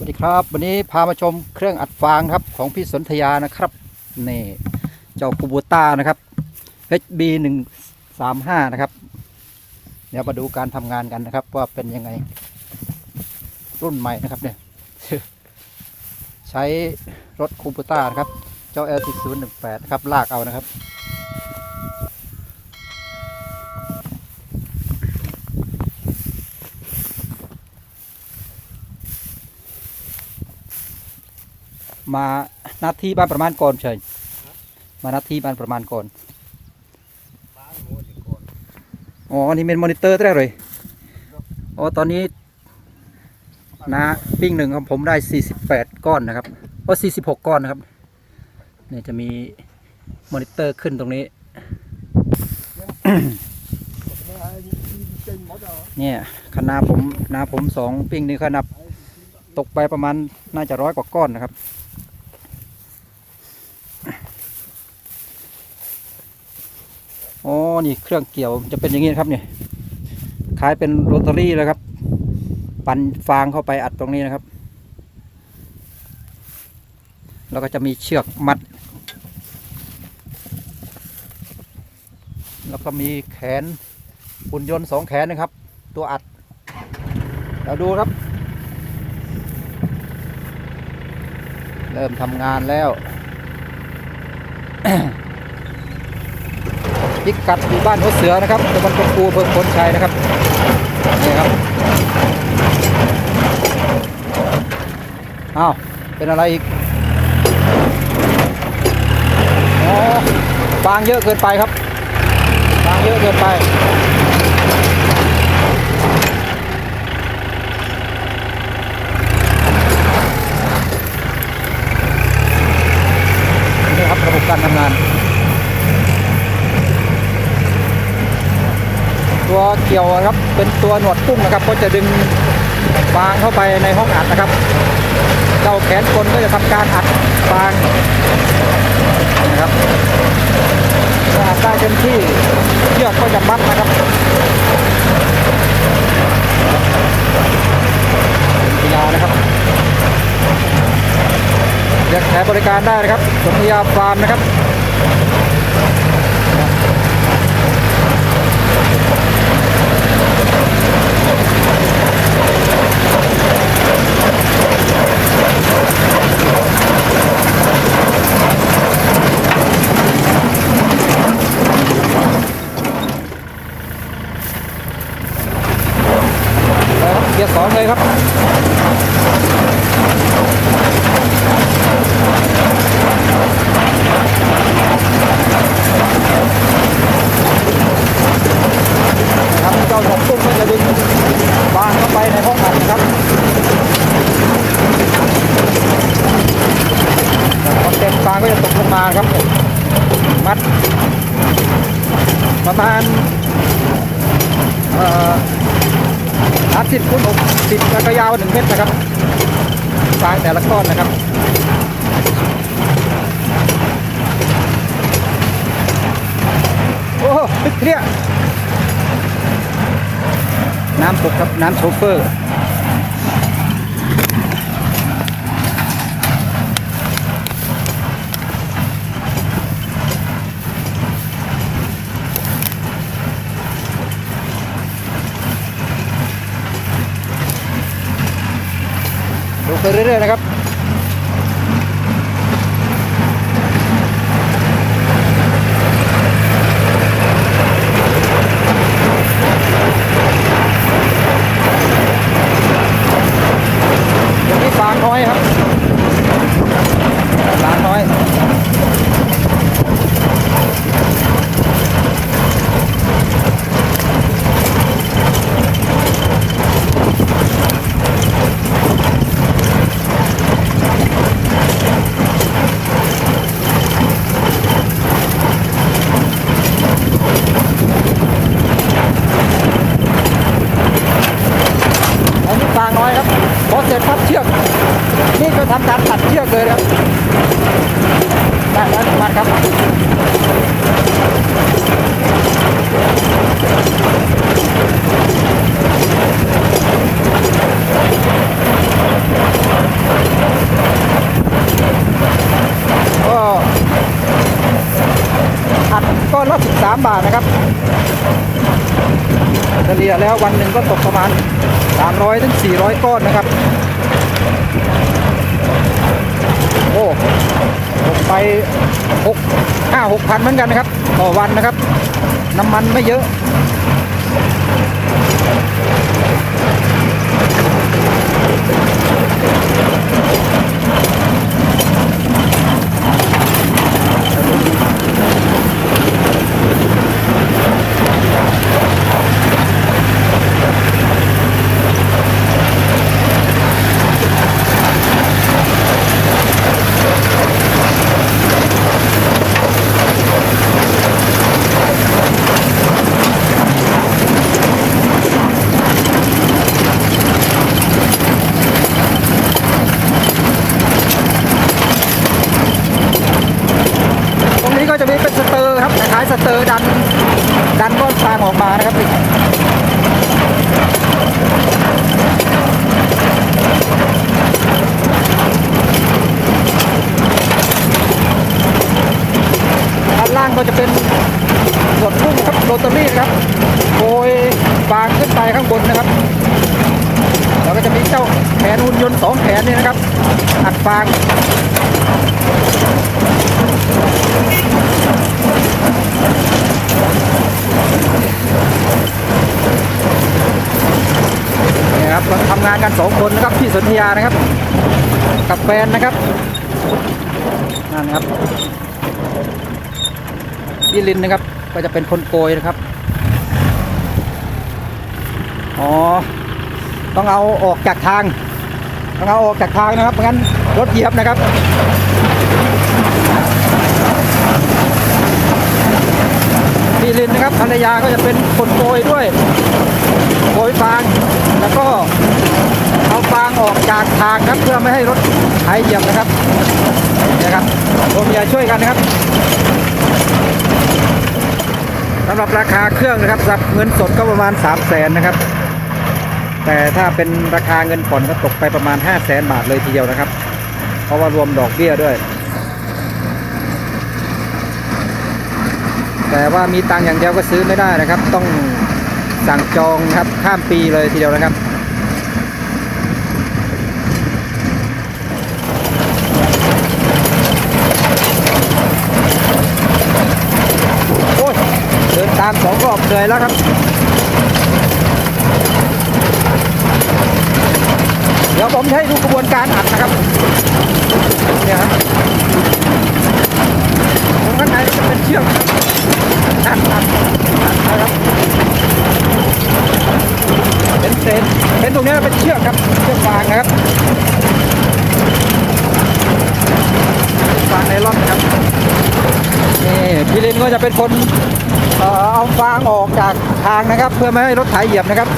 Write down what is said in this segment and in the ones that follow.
สวัสดีครับ วันนี้พามาชมเครื่องอัดฟางครับของพี่สนธยานะครับนี่เจ้าคูบูต้านะครับ HB 1 3 5นะครับ เดี๋ยวมาดูการทำงานกันนะครับ ว่าเป็นยังไงรุ่นใหม่นะครับเนี่ยใช้รถคูบูต้านะครับ เจ้า L 1 0 1 8ครับลากเอานะครับ มานาทีบ้านประมาณก่อนเฉยมานาทีบ้านประมาณก่อนบ้านโหดก่อนอ๋ออันนี้เป็นมอนิเตอร์ได้เลยอ๋อตอนนี้นะปิ้งหนึ่งของผมได้ 48 ก้อนนะครับก็46 ก้อนนะครับเนี่ยจะมีมอนิเตอร์ขึ้นตรงนี้เก่งหมดเหรอเนี่ยคณะผมนาผมสองปิ้งนี่ขนับตกไปประมาณน่าจะร้อยกว่าก้อนนะครับ อ๋อ นี่เครื่องเกี่ยวจะเป็นอย่างนี้นะครับเนี่ยคล้ายเป็นโรตารี่เลยครับ ปั่นฟางเข้าไปอัดตรงนี้นะครับ แล้วก็จะมีเชือกมัด แล้วก็มีแขนหุ่นยนต์สองแขนนะครับ ตัวอัดเราดูครับ เริ่มทำงานแล้ว พิกัดอยู่บ้านหัวเสือนะครับตะวันตกปูอำเพิ่มพลชัยนะครับนี่ครับอ้าวเป็นอะไรอีกอ๋อฟางเยอะเกินไปครับฟางเยอะเกินไปนี่ครับระบบการทำงาน ตัวเกี่ยวครับเป็นตัวหนวดกุ้งนะครับ ก็จะดึงฟางเข้าไปในห้องอัดนะครับเจ้าแขนกลก็จะทำการอัดฟางนะครับอัดได้เต็มที่เชือกก็จะมัดนะครับเป็นานะครับอยกใช้บริการได้นะครับสมยาฟาร์มนะครับ มาครับมัด ประมาณอ่อสามสิบคูณหกสิบแล้วก็ยาวหนึ่งเมตรนะครับฟางแต่ละก้อนนะครับโอ้โหตึกเรียน้ำปกครับ น้ำโชเฟอร์ ไปเรื่อยๆนะครับ อย่างนี้ฟางน้อยครับฟางน้อย น ก้อนละ13 บาทนะครับเฉลี่ยแล้ววันหนึ่งก็ตกประมาณ 300ถึง400 ก้อนนะครับ โอ้ตกไป6 5 6พันเหมือนกันนะครับ ต่อวันนะครับ น้ำมันไม่เยอะ ตรงนี้ก็จะมีเป็นสเตอร์ครับคล้ายๆ สเตอร์ดัน ดันก้อนฟางออกมานะครับด้านล่างก็จะเป็นส่วนพุ่งครับโรตารี่นะครับโกยฟางขึ้นไปข้างบนนะครับแล้วก็จะมีเจ้าแขนหุ่นยนต์สองแขนนี่นะครับอัดฟาง นี่ครับเราทำงานกันสองคนนะครับพี่สนธยานะครับ กับแฟนนะครับนั่นนะครับพี่ลินนะครับก็จะเป็นคนโกยนะครับอ๋อต้องเอาออกจากทางต้องเอาออกจากทางนะครับไม่งั้นรถเหยียบนะครับ พี่ลินนะครับภรรยาก็จะเป็นคนโกยด้วยโกยฟางแล้วก็เอาฟางออกจากทางครับเพื่อไม่ให้รถไถเหยียบนะครับนี่ยครับผมอย่าช่วยกันนะครับสำหรับราคาเครื่องนะครับสับเงินสดก็ประมาณ3 0 0แสนนะครับ แต่ถ้าเป็นราคาเงินผ่อนก็ตกไปประมาณ 5 0 0แสนบาทเลยทีเดียวนะครับ เพราะว่ารวมดอกเบี้ยด้วย แต่ว่ามีตังอย่างเดียวก็ซื้อไม่ได้นะครับ ต้องสั่งจองนะครับข้ามปีเลยทีเดียวนะครับโอ้ยเดินตามสองรอบเหนื่อยแล้วครับเดี๋ยวผมให้ดูกระบวนการอัดนะครับเนี่ยครับ ข้างในจะเป็นเชือกอัดอัดอัดนะครับเป็นเศษเห็นตรงนี้เป็นเชือกครับเชือกฟางนะครับฟางไนลอนครับนี่พี่ลินก็จะเป็นคนเอ่อเอาฟางออกจากทางนะครับ เพื่อไม่ให้รถไถเหยียบนะครับ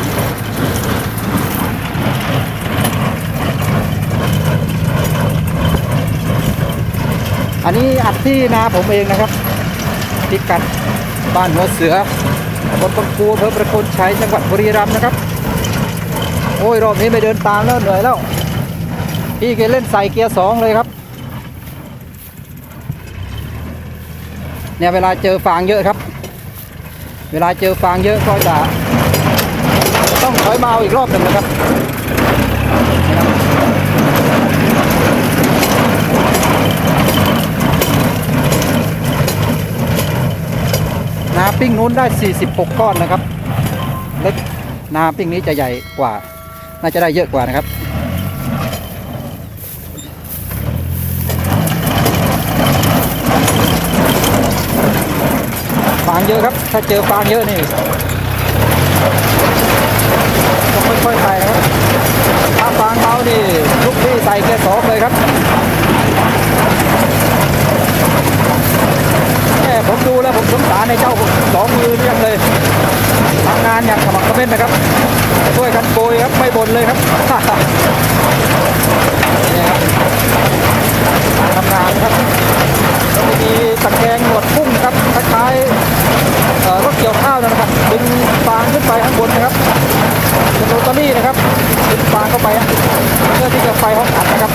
อันนี้อัดที่นาผมเองนะครับพิกัดบ้านหัวเสือบนบางปูอำเภอประโคนชัยจังหวัดบุรีรัมย์นะครับ โอ้ยรอบนี้ไม่เดินตามแล้วเหนื่อยแล้ว พี่แกเล่นใส่เกียร์สองเลยครับ เนี่ยเวลาเจอฟางเยอะครับ เวลาเจอฟางเยอะก็จะต้องถอยมาอีกรอบหนึ่งนะครับ นาปิ้งนู้นได้ 46 ก้อนนะครับเล็กนาปิ้งนี้จะใหญ่กว่า น่าจะได้เยอะกว่านะครับฟางเยอะครับ ถ้าเจอฟางเยอะนี่ต้องค่อยๆไปนะครับ ถ้าฟางเบานี่ลุกที่ใส่เกียร์สองเลยครับ แม่ผมดูแล้วผมสงสารในเจ้าสองมือเรียกเลยทำงานอย่างสมัครเขม้นนะครับช่วยกันโกยครับไม่บ่นเลยครับ นี่ครับการทำงานครับแล้วก็มีตะแกรงหนวดพุ่งครับคล้ายๆเอ่อรถเกี่ยวข้าวนะครับดึงฟางขึ้นไปข้างบนนะครับเป็นโรตารี่นะครับดึงฟางเข้าไปฮะเพื่อที่จะไฟห้องอัดนะครับ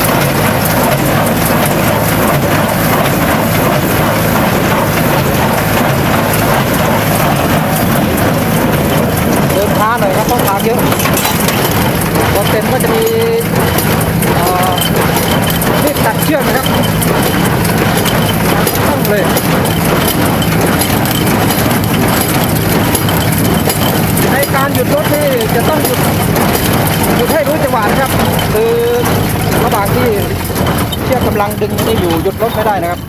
อยู่หยุดรถ ได้นะครับ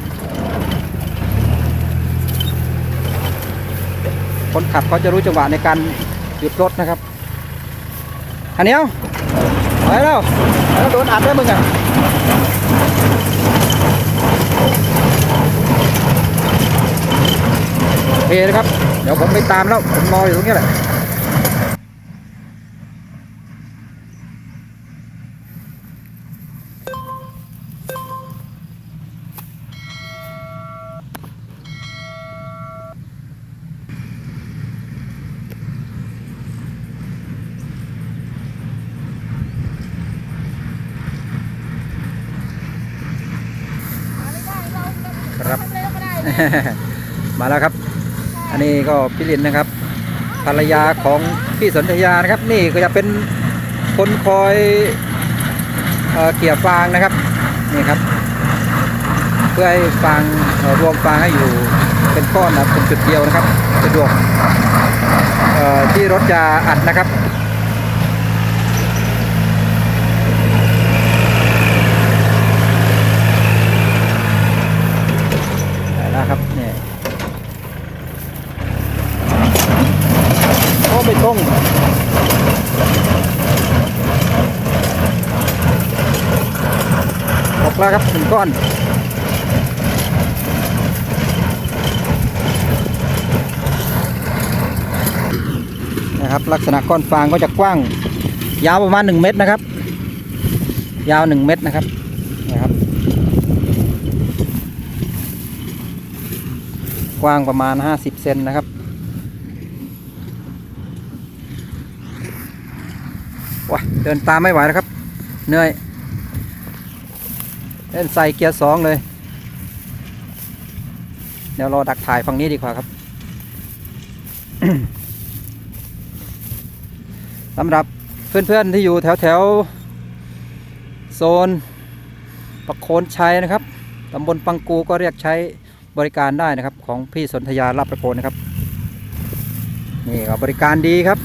คนขับเขาจะรู้จังหวะในการหยุดรถนะครับอันเนี้ยไปแล้วแล้วโดนอัดได้มึงอะโอเคนะครับ เดี๋ยวผมไปตามแล้ว ผมรออยู่ตรงนี้แหละ มาแล้วครับ อันนี้ก็พี่ลินนะครับ ภรรยาของพี่สนธยานะครับ นี่ก็จะเป็นคนคอยเอเกี่ยวฟางนะครับนี่ครับ เพื่อให้ฟางรวมฟางให้อยู่เป็นก้อนนะเป็นจุดเดียวนะครับสะดวกที่รถจะอัดนะครับ ได้แล้วครับเนี่ยโอ้ไม่ตรง ออกแล้วครับหนึ่งก้อนนะครับลักษณะก้อนฟางก็จะกว้าง ยาวประมาณ 1 เมตรนะครับ ยาว 1 เมตรนะครับนะครับ กว้างประมาณ 50 เซนนะครับว้าเดินตามไม่ไหวแล้วครับเหนื่อย เล่นใส่เกียร์สองเลย เดี๋ยวรอดักถ่ายฝั่งนี้ดีกว่าครับสำหรับเพื่อนๆที่อยู่แถวๆโซนประโคนชัยนะครับตำบลปังกูก็เรียกใช้บริการได้นะครับ ของพี่สนธยารับประโคนนะครับ นี่ก็บริการดีครับ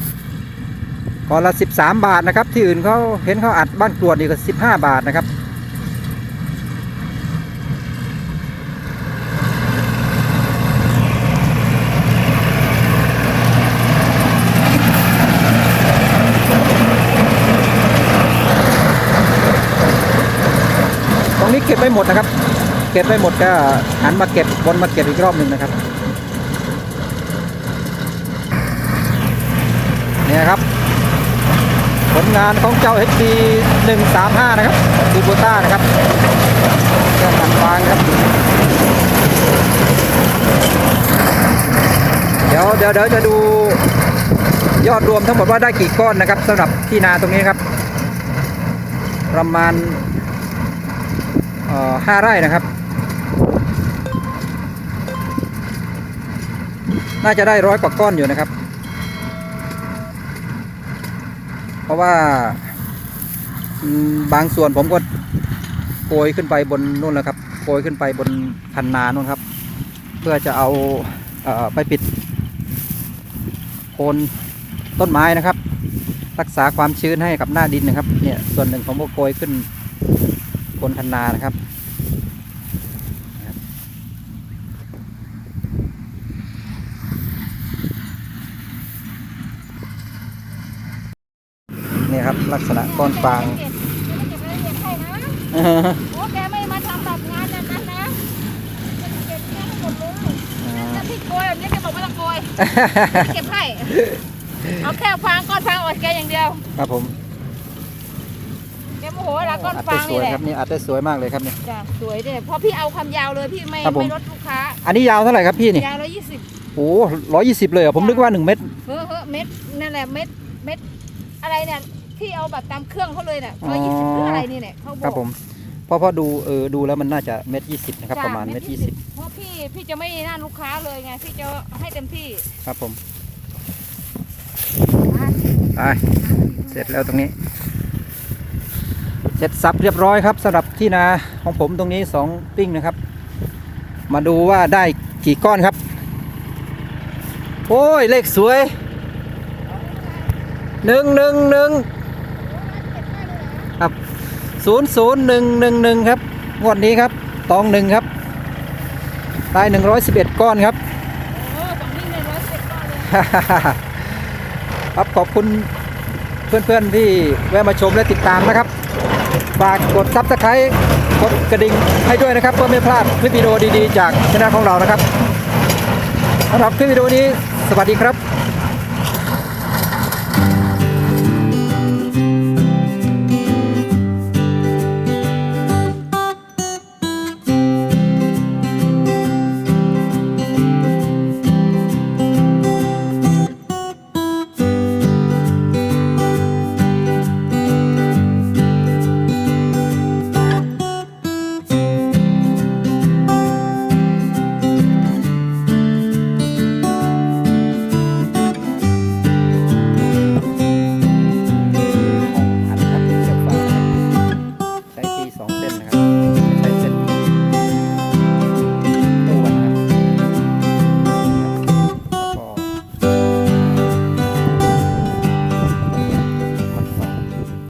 ก่อนละ 13 บาทนะครับ ที่อื่นเขาเห็นเขาอัดบ้านกรวดนี่ก็ 15 บาทนะครับ รงนี้เก็บไม่หมดนะครับ เก็บไม่หมดก็หันมาเก็บบนมาเก็บอีกรอบหนึ่งนะครับเนี่ยครับ ผลงานของเจ้า HD 135 นะครับดูโบต้านะครับเครื่องหนังฟางครับ เดี๋ยวเดี๋ยวเดี๋ยวจะดูยอดรวมทั้งหมดว่าได้กี่ก้อนนะครับสำหรับที่นาตรงนี้ครับ ประมาณ ห้าไร่นะครับ น่าจะได้ร้อยกว่าก้อนอยู่นะครับ เพราะว่าบางส่วนผมก็โกยขึ้นไปบนนู่นแล้วครับโกยขึ้นไปบนคันนานู่นครับ เพื่อจะเอาเอ่อไปปิดโคนต้นไม้นะครับ รักษาความชื้นให้กับหน้าดินนะครับเนี่ยส่วนหนึ่งผมก็โกยขึ้น บนคันนานะครับนะครับ นี่ครับลักษณะก้อนฟางโอ้แกไม่มาทำแบบงานแบบนั้นนะเก็บเงี้ยให้หมดเลยแล้วพี่โกยแบบนี้แกบอกว่าต้องโกยเก็บให้เอาแค่ฟางก้อนฟางอดแกอย่างเดียว ครับผมแก โมโหเวลาก้อนอัดฟาได้งสนี่วยแหละครับนี่อัดได้สวยมากเลยครับเนี่ย จ้ะสวยเด้เพราะพี่เอาความยาวเลยพี่ไม่ครับผม ไม่ลดลูกค้าอันนี้ยาวเท่าไหร่ครับพี่นี่ยาวร้อยยี่สิบโอ้ร้อยยี่สิบเลยเหรอผมนึกว่าหนึ่งเม็ดเฮ้อเฮ้อเม็ดนั่นแหละเม็ดเม็ดอะไรเนี่ยที่เอาแบบตามเครื่องเขาเลยเนี่ยร้อยยี่สิบหรืออะไรนี่เนี่ยเขาบครัอบกผมเพราะพอดูเออดูแล้วมันน่าจะเม็ดยี่สิบนะครับ จ้ประมาณเม็ดยี่สิบเพราะพี่พี่จะไม่น่าลูกค้าเลยไงพี่จะให้เต็มที่ครับผมไปเสร็จแล้วตรงนี้ เสร็จสับเรียบร้อยครับสำหรับที่นาของผมตรงนี้สองปิ้งนะครับ มาดูว่าได้กี่ก้อนครับ โอ้ยเลขสวยหนึ่งหนึ่งหนึ่งครับศูนย์ศูนย์หนึ่งหนึ่งหนึ่งครับงวดนี้ครับตองหนึ่งครับได้หนึ่งร้อยสิบเอ็ดก้อนครับครับขอบคุณเพื่อนๆที่แวะมาชมและติดตามนะครับ ฝากกดซับสไครต์กดกระดิ่งให้ด้วยนะครับ เพื่อไม่พลาดคลิปวิดีโอดีๆ จากช่องของเรานะครับสำหรับคลิปวิดีโอนี้ สวัสดีครับ